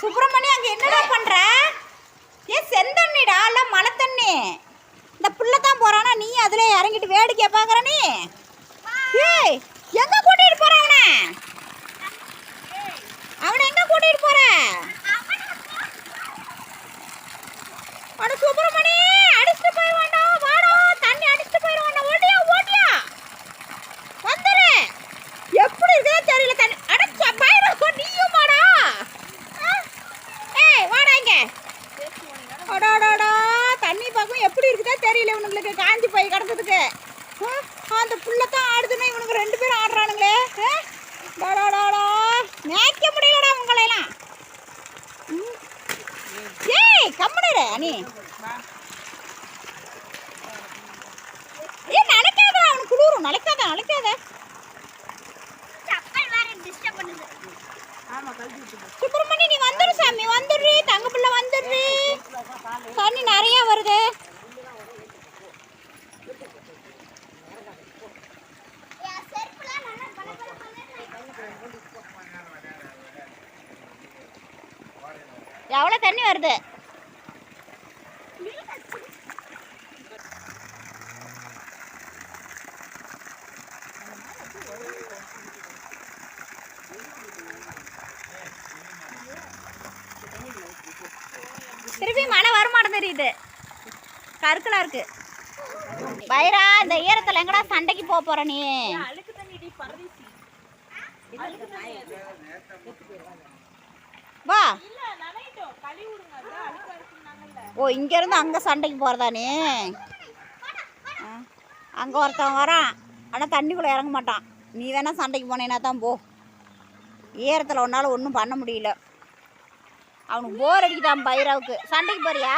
சுப்பிரமணியம் அங்க என்னடா பண்ற? ஏ செந்தண்ணிடா இல்ல மழை தண்ணி இந்த புள்ள தான் போறானா நீ? அதுல இறங்கிட்டு வேடிக்கை பாக்குற நீ? ஏய் எங்க கூட்டிட்டு போற அவனை? அவனை எங்க கூட்டிட்டு போற? அவனை சுப்பிரமணி தெரியல இவனுங்களுக்கு காஞ்சி போய் கிடந்ததுக்கு? அந்த புள்ள தான் ஆடுதுன்னா இவனுக்கு ரெண்டு பேரும் ஆடுறானுங்களே? டாடாடாடா. மேய்க்க முடியலடா உங்களையெல்லாம். ஏய் கம்முனு அனி ஏய் நினைக்காத அவனுக்கு குளிரும் நினைக்காத நினைக்காத. சுப்பிரமணி நீ வந்துரு சாமி. வந்துடுறி தங்க பிள்ளை வந்துடுறி தண்ணி நிறைய வருது. எவ்வளோ தண்ணி வருது? திருப்பி மழை வருமானம் தெரியுது. கருக்கலா இருக்கு. பைரா இந்த ஈரத்தில் எங்கடா சண்டைக்கு போக போற நீ? வா. ஓ இங்க இருந்து அங்க சண்டைக்கு போறதா நீ அங்க ஒருத்தன் வரான். ஆனா தண்ணிக்குள்ள இறங்க மாட்டான். நீ வேணா சண்டைக்கு போனேன்னா தான் போ. ஈரத்தில் உன்னால ஒன்றும் பண்ண முடியல. அவனுக்கு போர் அடிக்குதான் பைராவுக்கு. சண்டைக்கு போறியா?